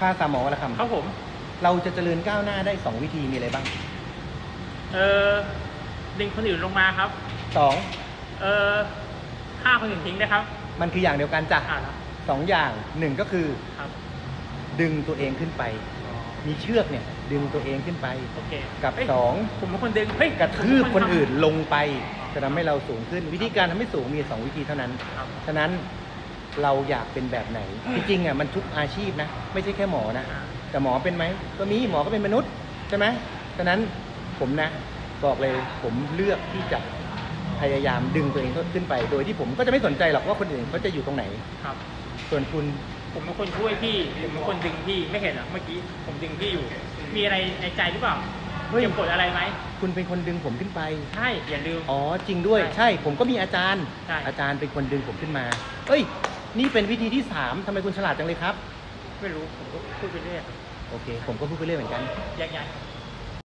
ภาษาหมอละคครับผมำเราจะเจริญก้าวหน้าได้2วิธีมีอะไรบ้างเออดึงคนอื่นลงมาครับ2เออฆ่าคนอื่นทิ้งนะครับมันคืออย่างเดียวกันจ้ะอ่าครับสองอย่างหนึ่งก็คือครับดึงตัวเองขึ้นไป อ๋อมีเชือกเนี่ยดึงตัวเองขึ้นไป โอเคกับเฮ้ยสอง ผมเป็นคนดึงเฮ้ยกระทืบผมคนเป็อื่นทำลงไป จะทำให้เราสูงขึ้น วิธีการทำให้สูงมีสองวิธีเท่านั้น ครับ ฉะนั้น เราอยากเป็นแบบไหน จริงๆอะมันทุกอาชีพนะ ไม่ใช่แค่หมอนะอ่าแต่หมอเป็นไหมก็มีหมอก็เป็นมนุษย์ใช่ไหมฉะนั้นผมนะบอกเลยผมเลือกที่จะพยายามดึงตัวเองขึ้นไป โดยที่ผมก็จะไม่สนใจหรอกว่าคนอื่นเขาจะอยู่ตรงไหน ครับ ส่วนคุณผมเป็นคนช่วยพี่ ผมเป็นคนดึงพี่ไม่เห็นเหรอเมื่อกี้ผมดึงพี่อยู่ มีอะไรในใจหรือเปล่าเฮ้ยเก็บกดอะไรไหมคุณเป็นคนดึงผมขึ้นไปใช่อย่าลืมอ๋อจริงด้วย ใช่ใช่ผมก็มีอาจารย์ใช่อาจารย์เป็นคนดึงผมขึ้นมา เอ้ย นี่เป็นวิธีที่สามทำไมคุณฉลาดจังเลยครับ ไม่รู้ผมก็พูดไปเรื่อยโอเค ผมก็พูดไปเรื่อยเหมือนกันยังยัง